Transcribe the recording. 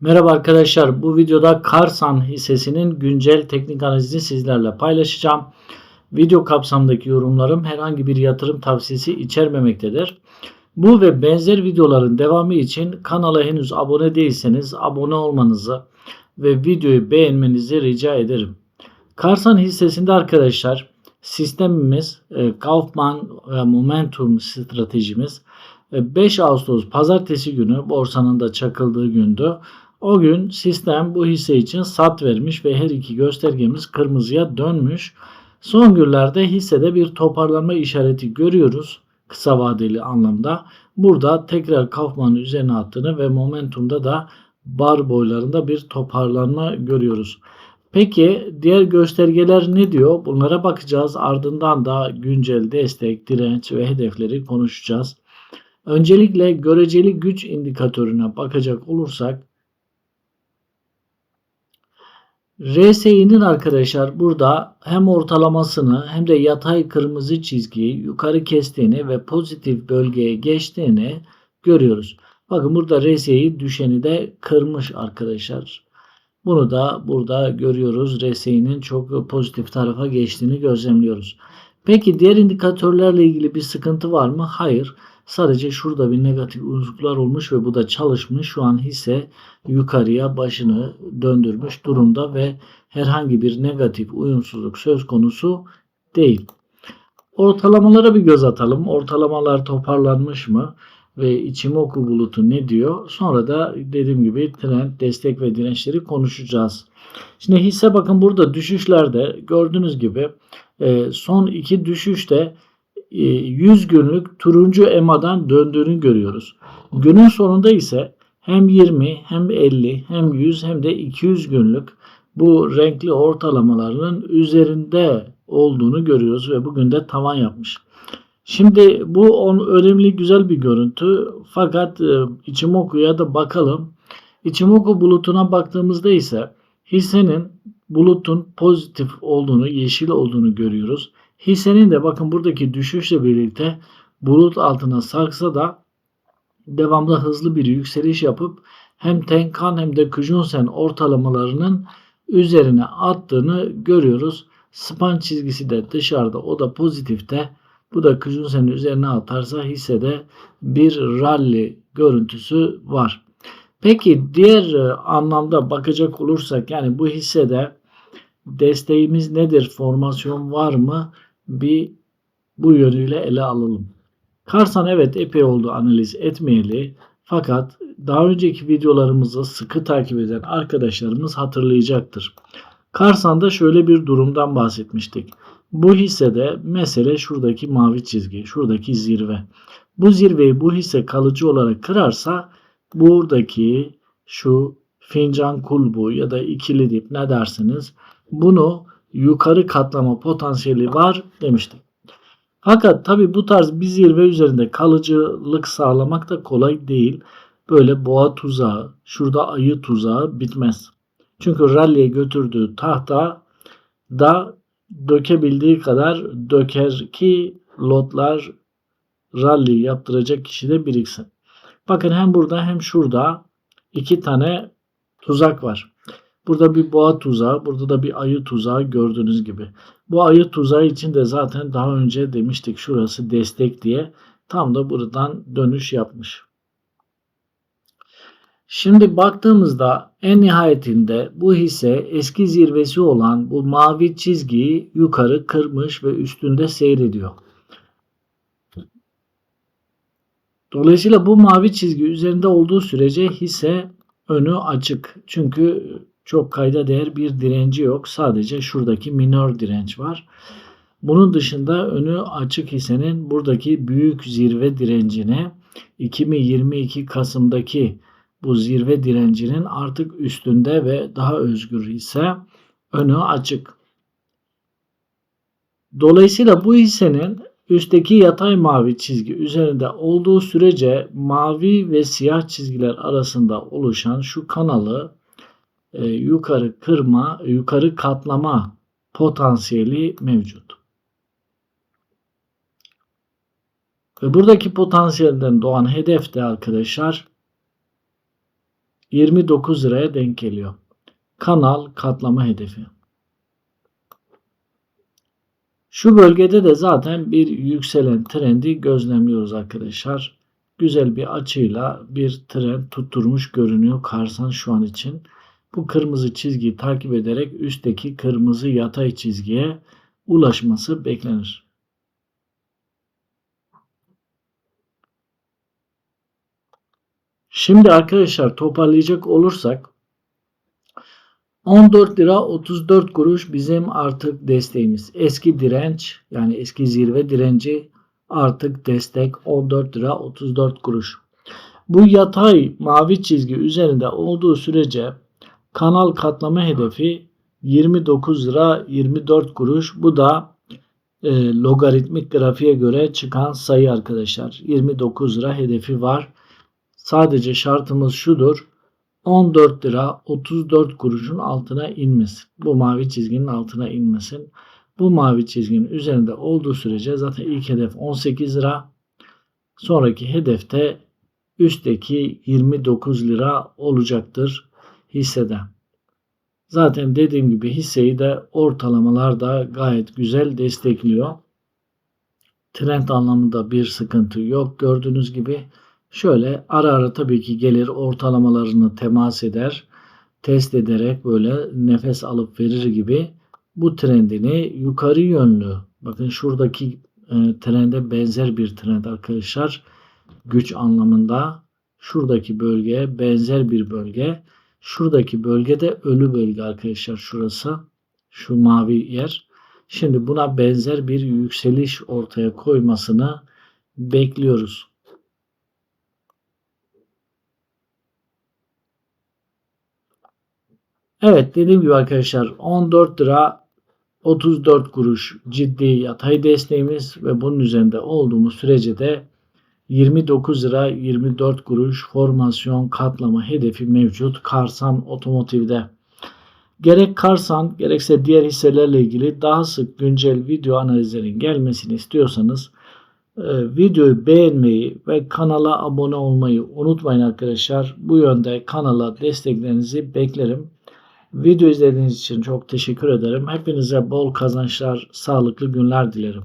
Merhaba arkadaşlar. Bu videoda Karsan hissesinin güncel teknik analizini sizlerle paylaşacağım. Video kapsamındaki yorumlarım herhangi bir yatırım tavsiyesi içermemektedir. Bu ve benzer videoların devamı için kanala henüz abone değilseniz abone olmanızı ve videoyu beğenmenizi rica ederim. Karsan hissesinde arkadaşlar sistemimiz e, Kaufman ve Momentum stratejimiz e, 5 Ağustos pazartesi günü borsanın da çakıldığı gündü. O gün sistem bu hisse için sat vermiş ve her iki göstergemiz kırmızıya dönmüş. Son günlerde hissede bir toparlanma işareti görüyoruz kısa vadeli anlamda. Burada tekrar Kaufman'ın üzerine attığını ve momentumda da bar boylarında bir toparlanma görüyoruz. Peki diğer göstergeler ne diyor? Bunlara bakacağız. Ardından da güncel destek, direnç ve hedefleri konuşacağız. Öncelikle göreceli güç indikatörüne bakacak olursak RSI'nin arkadaşlar burada hem ortalamasını hem de yatay kırmızı çizgiyi yukarı kestiğini ve pozitif bölgeye geçtiğini görüyoruz. Bakın burada RSI düşeni de kırmış arkadaşlar. Bunu da burada görüyoruz. RSI'nin çok pozitif tarafa geçtiğini gözlemliyoruz. Peki diğer indikatörlerle ilgili bir sıkıntı var mı? Hayır. Sadece şurada bir negatif unsurlar olmuş ve bu da çalışmış. Şu an hisse yukarıya başını döndürmüş durumda ve herhangi bir negatif uyumsuzluk söz konusu değil. Ortalamalara bir göz atalım. Ortalamalar toparlanmış mı? Ve Ichimoku bulutu ne diyor? Sonra da dediğim gibi trend, destek ve dirençleri konuşacağız. Şimdi hisse bakın burada düşüşlerde gördüğünüz gibi e, son iki düşüşte 100 günlük turuncu EMA'dan döndüğünü görüyoruz. Günün sonunda ise hem 20 hem 50 hem 100 hem de 200 günlük bu renkli ortalamalarının üzerinde olduğunu görüyoruz ve bugün de tavan yapmış. Şimdi bu on, önemli güzel bir görüntü fakat e, Ichimoku'ya da bakalım. Ichimoku bulutuna baktığımızda ise hissenin bulutun pozitif olduğunu, yeşil olduğunu görüyoruz. Hissenin de bakın buradaki düşüşle birlikte bulut altına sarksa da devamlı hızlı bir yükseliş yapıp hem Tenkan hem de Kijunsen ortalamalarının üzerine attığını görüyoruz. Span çizgisi de dışarıda o da pozitifte. Bu da Kijunsen'in üzerine atarsa hissede bir rally görüntüsü var. Peki diğer e, anlamda bakacak olursak yani bu hissede desteğimiz nedir? Formasyon var mı? Bir bu yönüyle ele alalım. Karsan evet epey oldu analiz etmeyeli fakat daha önceki videolarımızı sıkı takip eden arkadaşlarımız hatırlayacaktır. Karsan'da şöyle bir durumdan bahsetmiştik. Bu hissede mesele şuradaki mavi çizgi, şuradaki zirve. Bu zirveyi bu hisse kalıcı olarak kırarsa buradaki şu fincan kulbu ya da ikili dip ne dersiniz bunu yukarı katlama potansiyeli var demiştik. Fakat tabi bu tarz bir zirve üzerinde kalıcılık sağlamak da kolay değil. Böyle boğa tuzağı, şurada ayı tuzağı bitmez. Çünkü rally'e götürdüğü tahta da dökebildiği kadar döker ki lotlar rally yaptıracak kişi de biriksin. Bakın hem burada hem şurada iki tane tuzak var. Burada bir boğa tuzağı, burada da bir ayı tuzağı gördüğünüz gibi. Bu ayı tuzağı için de zaten daha önce demiştik şurası destek diye. Tam da buradan dönüş yapmış. Şimdi baktığımızda en nihayetinde bu hisse eski zirvesi olan bu mavi çizgiyi yukarı kırmış ve üstünde seyrediyor. Dolayısıyla bu mavi çizgi üzerinde olduğu sürece hisse önü açık. Çünkü çok kayda değer bir direnci yok. Sadece şuradaki minor direnç var. Bunun dışında önü açık hissenin buradaki büyük zirve direncine 2022 Kasım'daki bu zirve direncinin artık üstünde ve daha özgür ise önü açık. Dolayısıyla bu hissenin üstteki yatay mavi çizgi üzerinde olduğu sürece mavi ve siyah çizgiler arasında oluşan şu kanalı e, yukarı kırma, yukarı katlama potansiyeli mevcut. Ve buradaki potansiyelden doğan hedef de arkadaşlar 29 liraya denk geliyor. Kanal katlama hedefi. Şu bölgede de zaten bir yükselen trendi gözlemliyoruz arkadaşlar. Güzel bir açıyla bir trend tutturmuş görünüyor Karsan şu an için. Bu kırmızı çizgiyi takip ederek üstteki kırmızı yatay çizgiye ulaşması beklenir. Şimdi arkadaşlar toparlayacak olursak 14 lira 34 kuruş bizim artık desteğimiz. Eski direnç yani eski zirve direnci artık destek 14 lira 34 kuruş. Bu yatay mavi çizgi üzerinde olduğu sürece kanal katlama hedefi 29 lira 24 kuruş. Bu da e, logaritmik grafiğe göre çıkan sayı arkadaşlar. 29 lira hedefi var. Sadece şartımız şudur. 14 lira 34 kuruşun altına inmesin. Bu mavi çizginin altına inmesin. Bu mavi çizginin üzerinde olduğu sürece zaten ilk hedef 18 lira. Sonraki hedefte üstteki 29 lira olacaktır hissede. Zaten dediğim gibi hisseyi de ortalamalar da gayet güzel destekliyor. Trend anlamında bir sıkıntı yok. Gördüğünüz gibi şöyle ara ara tabii ki gelir ortalamalarını temas eder. Test ederek böyle nefes alıp verir gibi bu trendini yukarı yönlü bakın şuradaki e, trende benzer bir trend arkadaşlar güç anlamında şuradaki bölgeye benzer bir bölge şuradaki bölgede ölü bölge arkadaşlar şurası şu mavi yer şimdi buna benzer bir yükseliş ortaya koymasını bekliyoruz. Evet dediğim gibi arkadaşlar 14 lira 34 kuruş ciddi yatay desteğimiz ve bunun üzerinde olduğumuz sürece de 29 lira 24 kuruş formasyon katlama hedefi mevcut Karsan Otomotiv'de. Gerek Karsan gerekse diğer hisselerle ilgili daha sık güncel video analizlerin gelmesini istiyorsanız e, videoyu beğenmeyi ve kanala abone olmayı unutmayın arkadaşlar. Bu yönde kanala desteklerinizi beklerim. Video izlediğiniz için çok teşekkür ederim. Hepinize bol kazançlar, sağlıklı günler dilerim.